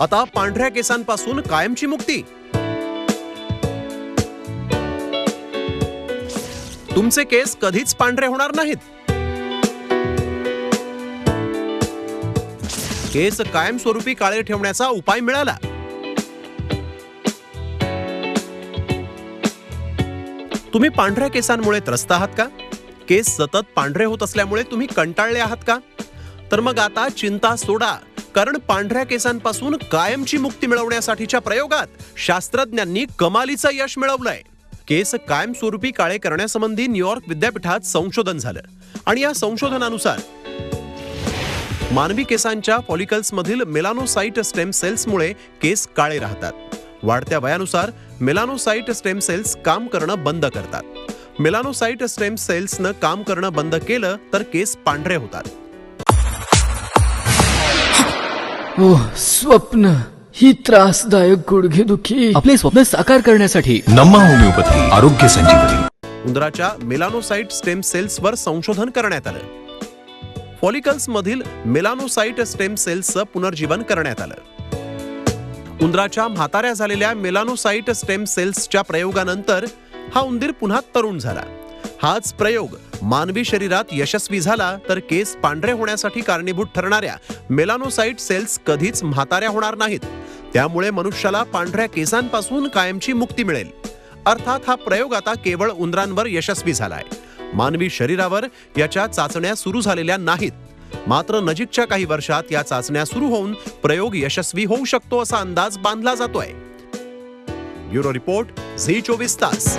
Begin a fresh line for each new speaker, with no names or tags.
आता पांढऱ्या केसांपासून कायमची मुक्ती. तुमचे केस कधीच पांढरे होणार नाहीत. केस कायमस्वरूपी काळे ठेवण्याचा उपाय मिळाला. तुम्ही पांढऱ्या केसांमुळे त्रस्त आहात का? केस सतत पांढरे होत असल्यामुळे तुम्ही कंटाळले आहात का? तर मग आता चिंता सोडा. कारण पांढऱ्या केसांपासून कायमची मुक्ती मिळवण्यासाठीच्या प्रयोगात शास्त्रज्ञांनी कमालीचं यश मिळवलंय. केस कायमस्वरूपी काळे करण्यासंबंधी न्यूयॉर्क विद्यापीठात संशोधन झालं आणि या संशोधनानुसार मानवी केसांच्या फॉलिकल्समधील मेलानोसाईट मेलानोसाइट स्टेम सेल्समुळे केस काळे राहतात. वाढत्या वयानुसार मेलानोसाइट स्टेम सेल्स काम करणं बंद करतात. मेलानोसाइट स्टेम सेल्सनं काम करणं बंद केलं तर केस पांढरे होतात.
ओ स्वप्न ही त्रासदायक गुडघेदुखी आपले स्वप्न साकार करण्यासाठी.
नम्मा होमिओपॅथी आरोग्य संजीवनी.
उंदराच्या मेलानोसाइट स्टेम सेल्सवर संशोधन करण्यात आलं. फॉलिकल्स मधील मेलानोसाइट स्टेम सेल्सचं पुनर्जीवन करण्यात आलं. उंदराच्या म्हाताऱ्या झालेल्या मेलानोसाइट स्टेम सेल्सच्या प्रयोगानंतर हा उंदीर पुन्हा तरुण झाला. हाच प्रयोग. मानवी शरीरात यशस्वी झाला तर केस पांढरे होण्यासाठी कारणीभूत ठरणाऱ्या मेलानोसाइट सेल्स कधीच म्हाताऱ्या होणार नाहीत. त्यामुळे मनुष्याला पांढऱ्या केसांपासून कायमची मुक्ती मिळेल. अर्थात हा प्रयोग आता केवळ उंदरांवर यशस्वी झालाय. मानवी शरीरावर याच्या चाचण्या सुरू झालेल्या नाहीत. मात्र नजीकच्या काही वर्षात या चाचण्या सुरू होऊन प्रयोग यशस्वी होऊ शकतो असा अंदाज बांधला जातोय. ब्युरो रिपोर्ट झी चोवीस तास.